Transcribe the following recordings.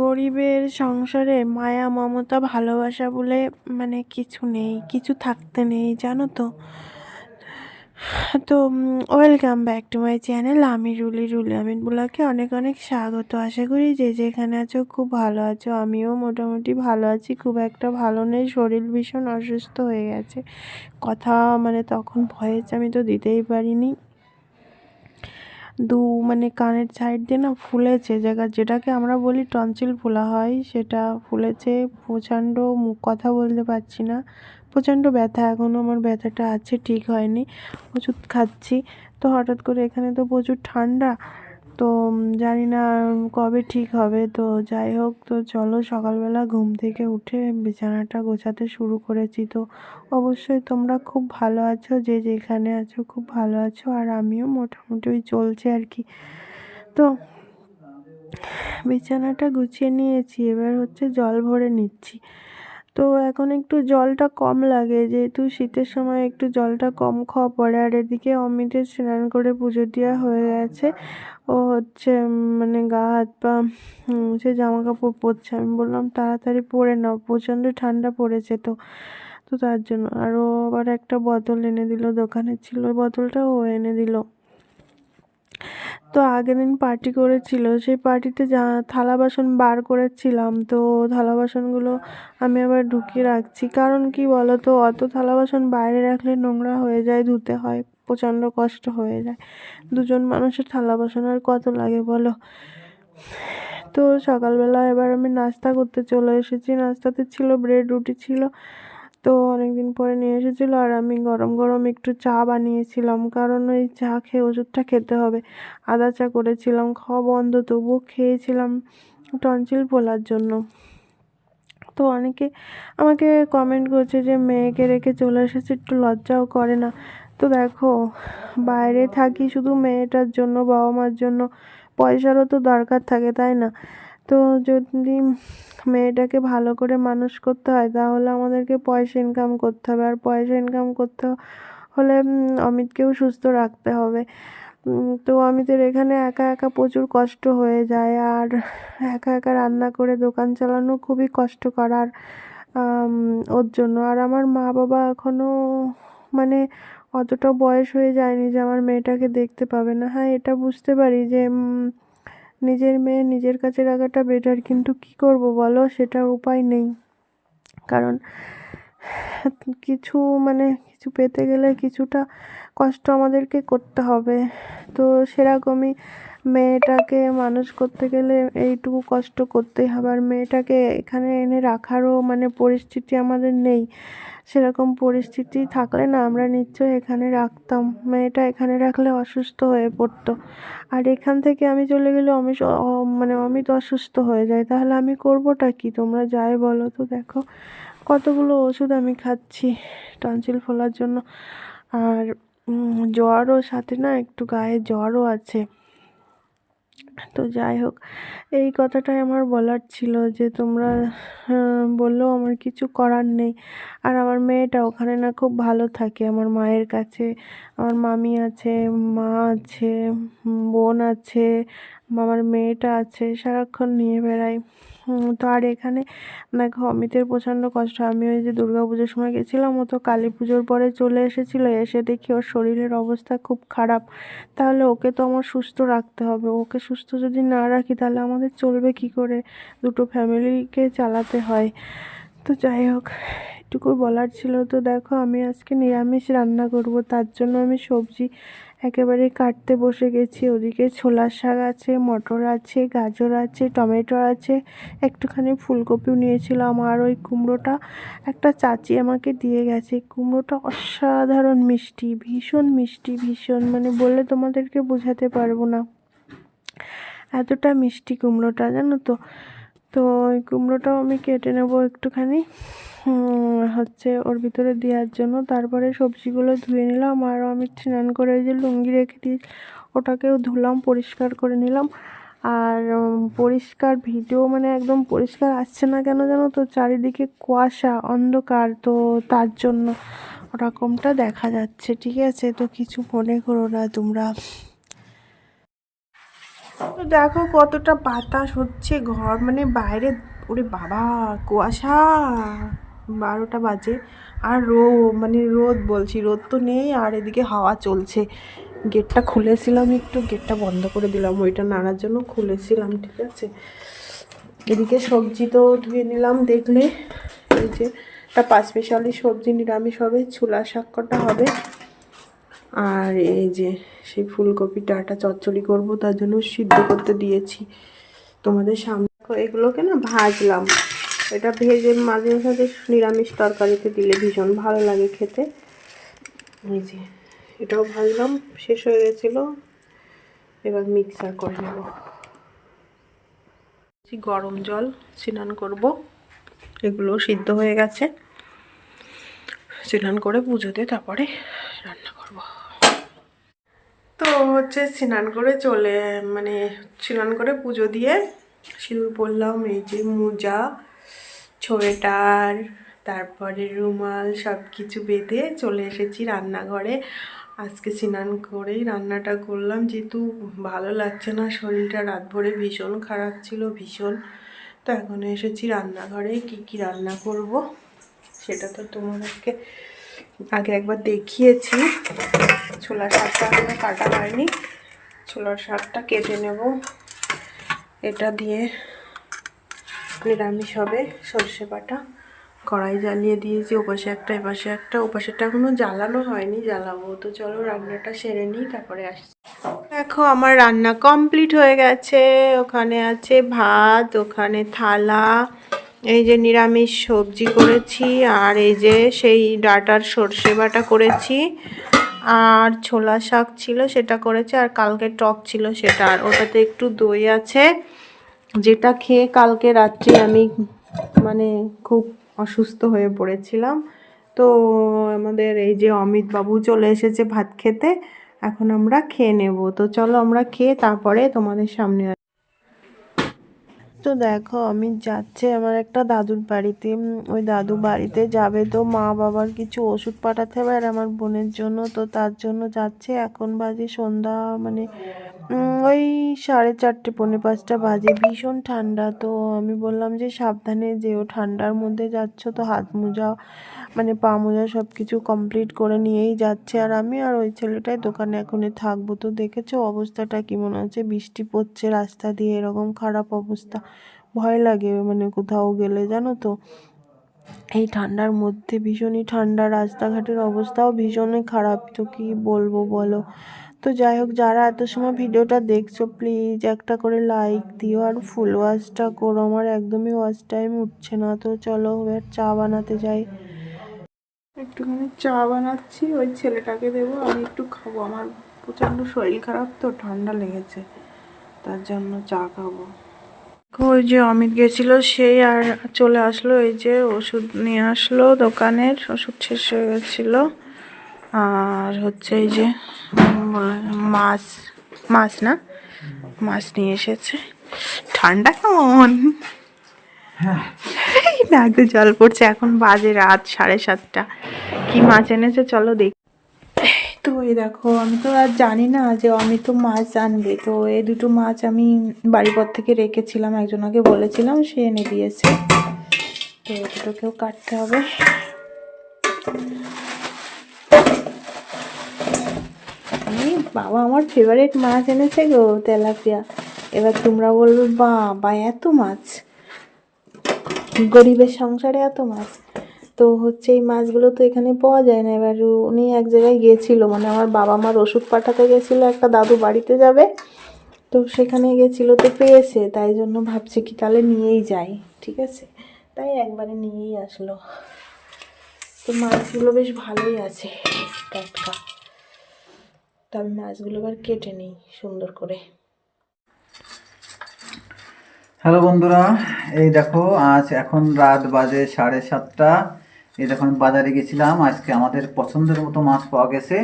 গরিবের সংসারে মায়া, মমতা, ভালোবাসা বলে মানে কিছু নেই, কিছু থাকতে নেই, জানো তো। তো welcome back to my channel আমি রুলি রুলি আমিন বুলাকে অনেক অনেক স্বাগত। আশা করি যে যেখানে আছো খুব ভালো আছো, আমিও মোটামুটি ভালো আছি, খুব একটা ভালো নেই, শরীর ভীষণ অসুস্থ হয়ে গেছে। কথা মানে তখন ভয়েস আমি তো দিতেই পারিনি। দু মানে কানের সাইড দিয়ে না ফুলেছে, জায়গা যেটাকে আমরা বলি টনসিল ফোলা হয়, সেটা ফুলেছে। প্রচণ্ড মুখ কথা বলতে পারছি না। প্রচণ্ড ব্যথা এখনও আমার ব্যথাটা আছে, ঠিক হয়নি। ওষুধ খাচ্ছি। তো হঠাৎ করে এখানে তো প্রচুর ঠান্ডা। তো জানি না কবে ঠিক হবে। তো যাই হোক, তো চলো সকালবেলা ঘুম থেকে উঠে বিছানাটা গোছাতে শুরু করেছি। তো অবশ্যই তোমরা খুব ভালো আছো, যে যেখানে আছো খুব ভালো আছো, আর আমিও মোটামুটি ওই চলছে আর কি। তো বিছানাটা গুছিয়ে নিয়েছি, এবার হচ্ছে জল ভরে নিচ্ছি। তো এখন একটু জলটা কম লাগে। যেহেতু শীতের সময় একটু জলটা কম খাওয়া পড়ে, আর এদিকে অমিতের স্নান করে পুজো দেওয়া হয়ে গেছে। ও হচ্ছে মানে গা, হাত, পা সে জামা কাপড় পরছে। আমি বললাম, তাড়াতাড়ি পরে নাও, প্রচণ্ড ঠান্ডা পড়েছে তো। তো তার জন্য। আরও আবার একটা বোতল এনে দিল, দোকানে ছিল। বোতলটাও এনে দিল। তো আগের দিন পার্টি করেছিল, সেই পার্টিতে যা থালা বাসন বার করেছিলাম, তো থালা বাসনগুলো আমি আবার ঢুকিয়ে রাখছি। কারণ কি বলো তো অত থালা বাসন বাইরে রাখলে নোংরা হয়ে যায়, ধুতে হয়, প্রচণ্ড কষ্ট হয়ে যায়। দুজন মানুষের থালা বাসন আর কত লাগে বলো? তো সকালবেলা এবার আমি নাস্তা করতে চলে এসেছি। নাস্তাতে ছিল ব্রেড রুটি ছিল। তো অনেক দিন পরে নিয়ে এসেছিল আর আমি গরম গরম একটু চা বানিয়েছিলাম। কারণ ওই চা খেয়ে ওষুধটা খেতে হবে। আদা চা করেছিলাম, খাওয়া বন্ধ, তবুও খেয়েছিলাম টনসিল পোলার জন্য। তো অনেকে আমাকে কমেন্ট করছে যে, মেয়েকে রেখে চলে এসেছে, একটু লজ্জাও করে না। তো দেখো, বাইরে থাকি শুধু মেয়েটার জন্য বাবা মার জন্য, পয়সারও তো দরকার থাকে, তাই না? তো যদি মেয়েটাকে ভালো করে মানুষ করতে হয়, তাহলে আমাদেরকে পয়সা ইনকাম করতে হবে। আর পয়সা ইনকাম করতে হলে অমিতকেও সুস্থ রাখতে হবে। তো অমিতের এখানে একা একা প্রচুর কষ্ট হয়ে যায়। আর একা একা রান্না করে দোকান চালানো খুবই কষ্টকর আর ওর জন্য। আর আমার মা বাবা এখনও মানে অতটা বয়স হয়ে যায়নি যে আমার মেয়েটাকে দেখতে পাবে না। হ্যাঁ এটা বুঝতে পারি যে নিজের মেয়ে নিজের কাছে রাখাটা বেটার কিন্তু কি করব বলো? সেটার উপায় নেই। কারণ কিছু মানে কিছু পেতে গেলে কিছুটা কষ্ট আমাদেরকে করতে হবে। তো সেরকমই মেয়েটাকে মানুষ করতে গেলে এইটুকু কষ্ট করতেই হবে। আর মেয়েটাকে এখানে এনে রাখারও মানে পরিস্থিতি আমাদের নেই। সেরকম পরিস্থিতি থাকলে না আমরা নিশ্চয়ই এখানে রাখতাম। মেয়েটা এখানে রাখলে অসুস্থ হয়ে পড়তো। আর এখান থেকে আমি চলে গেলে অমিত মানে অমিত অসুস্থ হয়ে যায় তাহলে আমি করবোটা কি? তোমরা যাই বলো তো দেখো। কতগুলো ওষুধ আমি খাচ্ছি টনসিল ফোলার জন্য। আর জ্বরও সাথে না একটু গায়ে জ্বরও আছে। তো যাই হোক, এই কথাটাই আমার বলার ছিল যে তোমরা বললেও আমার কিছু করার নেই। আর আমার মেয়েটা ওখানে না খুব ভালো থাকে। আমার মায়ের কাছে আমার মামি আছে, মা আছে বোন আছে আমার মেয়েটা আছে, সারাক্ষণ নিয়ে বেড়াই। তো আর এখানে দেখো, অমিতের প্রচণ্ড কষ্ট। আমি ওই যে দুর্গা পুজোর সময় গেছিলাম, ও তো কালী পুজোর পরে চলে এসেছিল। এসে দেখি ওর শরীরের অবস্থা খুব খারাপ। তাহলে ওকে তো আমার সুস্থ রাখতে হবে। ওকে সুস্থ যদি না রাখি, তাহলে আমাদের চলবে কি করে? দুটো ফ্যামিলিকে চালাতে হয়। তো যাই হোক, এটুকু বলার ছিল। তো দেখো, আমি আজকে নিরামিষ রান্না করব। তার জন্য আমি সবজি একেবারে কাটতে বসে গেছি। ওদিকে ছোলার শাক আছে, মটর আছে, গাজর আছে, টমেটো আছে। একটুখানি ফুলকপিও নিয়েছিলাম আর ওই কুমড়োটা একটা চাচি আমাকে দিয়ে গেছে। কুমড়োটা অসাধারণ মিষ্টি, ভীষণ মিষ্টি, ভীষণ মানে বললে তোমাদেরকে বোঝাতে পারব না। এতটা মিষ্টি কুমড়োটা, জানো তো? তো ওই কুমড়োটাও আমি কেটে নেব একটুখানি। হচ্ছে ওর ভিতরে দেওয়ার জন্য। তারপরে সবজিগুলো ধুয়ে নিলাম। আর আমি স্নান করে যে লুঙ্গি রেখে দিই ওটাকেও ধুলাম, পরিষ্কার করে নিলাম। আর পরিষ্কার ভিডিও মানে একদম পরিষ্কার আসছে না কেন জানো তো? চারিদিকে কুয়াশা, অন্ধকার। তো তার জন্য ওরকমটা দেখা যাচ্ছে। ঠিক আছে? তো কিছু মনে করো না তোমরা। তো দেখো কতটা বাতাস হচ্ছে ঘর মানে বাইরে, ওরে বাবা, কুয়াশা। বারোটা বাজে। আর রো মানে রোদ বলছি, রোদ তো নেই, আর এদিকে হাওয়া চলছে। গেটটা খুলেছিলাম একটু, গেটটা বন্ধ করে দিলাম, ওইটা নাড়ার জন্য খুলেছিলাম, ঠিক আছে। এদিকে সবজি তো ধুয়ে নিলাম দেখলে, এই যে, একটা পাঁচমিশালি সবজি নিরামিষ হবে ছোলা শাক কটা হবে। আর এই যে সেই ফুলকপি ডাটা চচ্চড়ি করব, তার জন্য সিদ্ধ করতে দিয়েছি। তোমাদের সামনে এগুলোকে না ভাজলাম। এটা ভেজে মাঝে সাথে নিরামিষ তরকারিতে দিলে ভীষণ ভালো লাগে খেতে। এই যে, এটাও ভাজলাম, শেষ হয়ে গেছিল। এবার মিক্সার করে নেব। গরম জল স্নান করব। এগুলো সিদ্ধ হয়ে গেছে। স্নান করে পুজোতে তারপরে রান্না করব। তো হচ্ছে স্নান করে চলে মানে স্নান করে পুজো দিয়ে সিঁদুর পরলাম, এই যে মোজা সোয়েটার তারপরে রুমাল সব কিছু বেঁধে চলে এসেছি রান্নাঘরে। আজকে স্নান করেই রান্নাটা করলাম, যেহেতু ভালো লাগছে না, শরীরটা রাত ভরে ভীষণ খারাপ ছিল, ভীষণ। তো এখন এসেছি রান্নাঘরে, কি কি রান্না করব, সেটা তো তোমাদেরকে আগে একবার দেখিয়েছি। ছোলার শাকটা এখনও কাটা হয়নি। ছোলার শাকটা কেটে নেব। এটা দিয়ে নিরামিষ হবে। সর্ষে বাটা। কড়াই জ্বালিয়ে দিয়েছি। ওপাশে একটা, এপাশে একটা। ওপাশেরটা এখনও জ্বালানো হয়নি। জ্বালাবো তো। চলো রান্নাটা সেরে নিই, তারপরে আসছি। দেখো, আমার রান্না কমপ্লিট হয়ে গেছে। ওখানে আছে ভাত, ওখানে থালা এই যে নিরামিষ সবজি করেছি আর এই যে সেই ডাটার সর্ষে বাটা করেছি। আর ছোলা শাক ছিল সেটা করেছি আর কালকে টক ছিল সেটা। আর ওটাতে একটু দই আছে, যেটা খেয়ে কালকে রাত্রে আমি মানে খুব অসুস্থ হয়ে পড়েছিলাম। তো আমাদের এই যে অমিত বাবু চলে এসেছে ভাত খেতে, এখন আমরা খেয়ে নেব। তো চলো আমরা খেয়ে তারপরে তোমাদের সামনে তো দেখো, আমি যাচ্ছি আমার একটা দাদুর বাড়িতে। ওই দাদু বাড়িতে যাবে তো মা বাবার কিছু ওষুধ পাঠাতে হবে আর আমার বোনের জন্য। তো তার জন্য যাচ্ছে। এখন বাজে সন্ধ্যা মানে ওই সাড়ে চারটে, পৌনে পাঁচটা বাজে। ভীষণ ঠান্ডা। তো আমি বললাম যে সাবধানে যেও, ঠান্ডার মধ্যে যাচ্ছ তো হাত মোজা মানে পা মোজা সব কিছু কমপ্লিট করে নিয়েই যাচ্ছে আর আমি আর ওই ছেলেটাই দোকানে এখনই থাকব। তো দেখেছ অবস্থাটা কি মনে হচ্ছে? বৃষ্টি পড়ছে রাস্তা দিয়ে, এরকম খারাপ অবস্থা। ভয় লাগে মানে কোথাও গেলে, জানো তো? এই ঠান্ডার মধ্যে ভীষণই ঠান্ডা, রাস্তাঘাটের অবস্থাও ভীষণই খারাপ। তো কি বলব বলো? তো যাই হোক, যারা এত সময় ভিডিওটা দেখছ প্লিজ একটা করে লাইক দিও আর ফুল ওয়াশটা করো। আমার একদমই ওয়াশ টাইম উঠছে না। তো চলো এবার চা বানাতে যাই। একটুখানি চা বানাচ্ছি, ওই ছেলেটাকে দেবো, আমি একটু খাব। আমার প্রচণ্ড শরীর খারাপ তো, ঠান্ডা লেগেছে, তার জন্য চা খাব। ওই যে অমিত গেছিল সেই আর চলে আসলো, এই যে ওষুধ নিয়ে আসলো দোকানের, ওষুধ শেষ হয়ে গেছিল। আর হচ্ছে এই যে মাছ মাছ না? মাছ নিয়ে এসেছে। ঠান্ডা কেমন? এই নাকে জল পড়ছে, এখন বাজে রাত সাড়ে সাতটা। কি মাছ এনেছে চলো দেখ। তো এই দেখো, আমি তো আর জানি না যে আমি তো মাছ আনবে। তো এই দুটো মাছ আমি বাড়ির পর থেকে রেখেছিলাম একজনকে বলেছিলাম, সে এনে দিয়েছে। তো দুটোকেও কাটতে হবে। বাবা, আমার ফেভারিট মাছ এনেছে গো তেলাপিয়া। এবার তোমরা বলবে বা বা এত মাছ। গরিবের সংসারে এত মাছ? তো হচ্ছে এই মাছগুলো তো এখানে পাওয়া যায় না। এবার উনি এক জায়গায় গিয়েছিল মানে আমার বাবা মার ওষুধ পাঠাতে গেছিল, একটা দাদু বাড়িতে যাবে। তো সেখানে গেছিল, তো পেয়েছে, তাই জন্য ভাবছি কি তাহলে নিয়েই যাই, ঠিক আছে? তাই একবারে নিয়েই আসলো। তো মাছগুলো বেশ ভালোই আছে, টাটকা। তো আমি মাছগুলো এবার কেটে নিই সুন্দর করে। হ্যালো বন্ধুরা এই দেখো আজ এখন রাত বাজে সাড়ে সাতটা। এই দেখো আমি বাজারে গেছিলাম আজকে আমাদের পছন্দের মতো মাছ পাওয়া গেছে।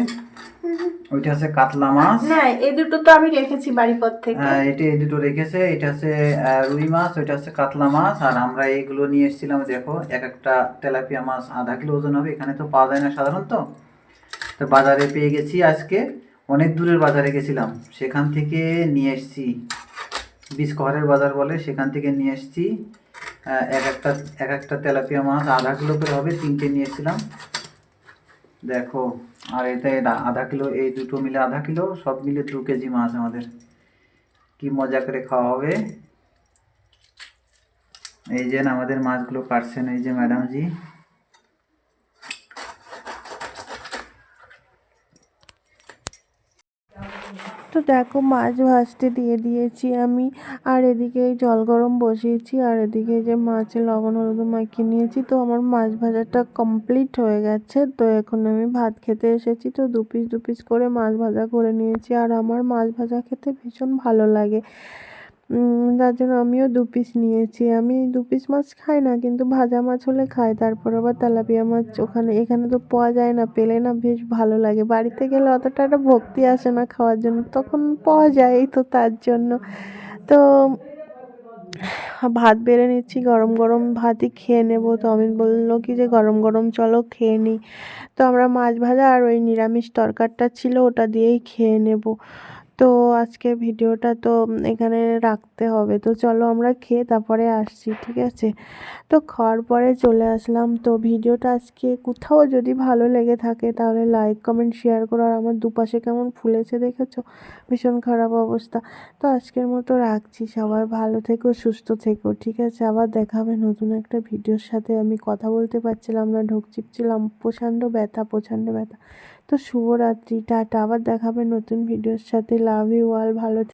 ওইটা হচ্ছে কাতলা মাছ। না এই দুটো তো আমি রেখেছি বাড়ি পর থেকে। হ্যাঁ, এটা এই দুটো রেখেছে এটা হচ্ছে রুই মাছ ওইটা হচ্ছে কাতলা মাছ। আর আমরা এইগুলো নিয়ে এসেছিলাম দেখো এক একটা তেলাপিয়া মাছ আধা কিলো ওজন হবে এখানে তো পাওয়া যায় না সাধারণত। তো বাজারে পেয়ে গেছি আজকে অনেক দূরের বাজারে গেছিলাম সেখান থেকে নিয়ে এসেছি। বিস্কহারের বাজার বলে, সেখান থেকে নিয়ে এসেছি। এক একটা এক একটা তেলাপিয়া মাছ, আধা কিলো করে হবে, তিনটে নিয়ে এসেছিলাম দেখো, আর দা- আধা কিলো, এই দুটো মিলে আধা কিলো, সব মিলে দু কেজি মাছ আমাদের। কি মজা করে খাওয়া হবে। এই যে আমাদের মাছগুলো কাটছেন এই যে ম্যাডামজি। তো দেখো মাছ ভাজতে দিয়ে দিয়েছি আমি। আর এদিকে জল গরম বসিয়েছি, আর এদিকে যে মাছে লবণ হলুদ মাখিয়ে নিয়েছি। তো আমার মাছ ভাজাটা কমপ্লিট হয়ে গেছে। তো এখন আমি ভাত খেতে এসেছি, তো দু পিস দু পিস করে মাছ ভাজা করে নিয়েছি। আর আমার মাছ ভাজা খেতে ভীষণ ভালো লাগে। তার জন্য আমিও দু পিস নিয়েছি। আমি দু পিস মাছ খাই না, কিন্তু ভাজা মাছ হলে খাই। তারপর আবার তেলাপিয়া মাছ ওখানে, এখানে তো পাওয়া যায় না, পেলে না বেশ ভালো লাগে। বাড়িতে গেলে অতটা একটা ভক্তি আসে না খাওয়ার জন্য, তখন পাওয়া যায় তো তার জন্য। তো ভাত বেড়ে নিচ্ছি, গরম গরম ভাতই খেয়ে নেব। তো আমি বলল কি যে, গরম গরম চলো খেয়ে নিই তো আমরা মাছ ভাজা আর ওই নিরামিষ তরকারটা ছিল, ওটা দিয়েই খেয়ে নেব। তো আজকে ভিডিওটা তো এখানে রাখতে হবে। তো চলো আমরা খেয়ে তারপরে আসছি, ঠিক আছে? তো খাওয়ার পরে চলে আসলাম। তো ভিডিওটা আজকে কোথাও যদি ভালো লেগে থাকে তাহলে লাইক কমেন্ট শেয়ার করো। আর আমার দুপাশে কেমন ফুলেছে দেখেছ? ভীষণ খারাপ অবস্থা। তো আজকের মতো রাখছি। সবাই ভালো থেকো, সুস্থ থেকো, ঠিক আছে? আবার দেখা হবে নতুন একটা ভিডিওর সাথে। আমি কথা বলতে পারছিলাম না, ঢোক চিপছিলাম, প্রচণ্ড ব্যথা প্রচণ্ড ব্যথা। তো শুভরাত্রি টাটা। আবার দেখাবে নতুন ভিডিওর সাথে। লাভ ইউ অল ভালো